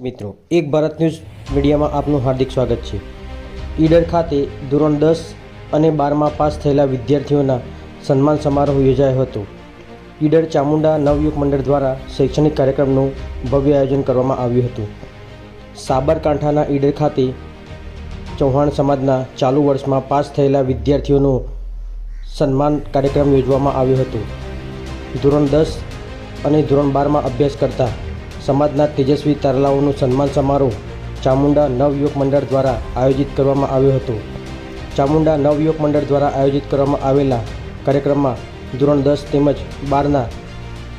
મિત્રો, એક ભારત ન્યૂઝ મીડિયામાં આપનું હાર્દિક સ્વાગત છે. ઈડર ખાતે ધોરણ દસ અને બારમાં પાસ થયેલા વિદ્યાર્થીઓના સન્માન સમારોહ યોજાયો હતો. ઈડર ચામુંડા નવયુગ મંડળ દ્વારા શૈક્ષણિક કાર્યક્રમનું ભવ્ય આયોજન કરવામાં આવ્યું હતું. સાબરકાંઠાના ઈડર ખાતે ચૌહાણ સમાજના ચાલુ વર્ષમાં પાસ થયેલા વિદ્યાર્થીઓનું સન્માન કાર્યક્રમ યોજવામાં આવ્યો હતો. ધોરણ દસ અને ધોરણ બારમાં અભ્યાસ કરતા સમાજના તેજસ્વી તારલાઓનું સન્માન સમારોહ ચામુંડા નવયુવક મંડળ દ્વારા આયોજિત કરવામાં આવ્યો હતો. ચામુંડા નવયુવક મંડળ દ્વારા આયોજિત કરવામાં આવેલા કાર્યક્રમમાં ધોરણ દસ તેમજ બારના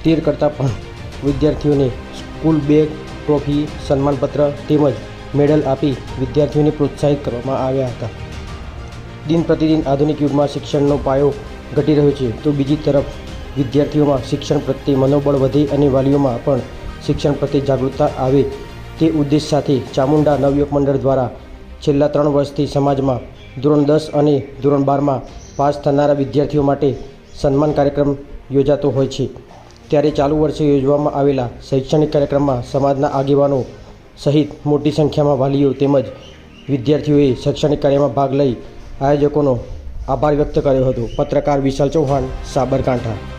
તેર કરતાં પણ વિદ્યાર્થીઓને સ્કૂલ બેગ, ટ્રોફી, સન્માનપત્ર તેમજ મેડલ આપી વિદ્યાર્થીઓને પ્રોત્સાહિત કરવામાં આવ્યા હતા. દિન પ્રતિદિન આધુનિક યુગમાં શિક્ષણનો પાયો ઘટી રહ્યો છે. તો બીજી તરફ વિદ્યાર્થીઓમાં શિક્ષણ પ્રત્યે મનોબળ વધે અને વાલીઓમાં પણ શિક્ષણ પ્રત્યે જાગૃતતા આવે તે ઉદ્દેશ સાથે ચામુંડા નવયુવક મંડળ દ્વારા છેલ્લા ત્રણ વર્ષથી સમાજમાં ધોરણ દસ અને ધોરણ બારમાં પાસ થનારા વિદ્યાર્થીઓ માટે સન્માન કાર્યક્રમ યોજાતો હોય છે. ત્યારે ચાલુ વર્ષે યોજવામાં આવેલા શૈક્ષણિક કાર્યક્રમમાં સમાજના આગેવાનો સહિત મોટી સંખ્યામાં વાલીઓ તેમજ વિદ્યાર્થીઓએ શૈક્ષણિક કાર્યમાં ભાગ લઈ આયોજકોનો આભાર વ્યક્ત કર્યો હતો. પત્રકાર વિશાલ ચૌહાણ, સાબરકાંઠા.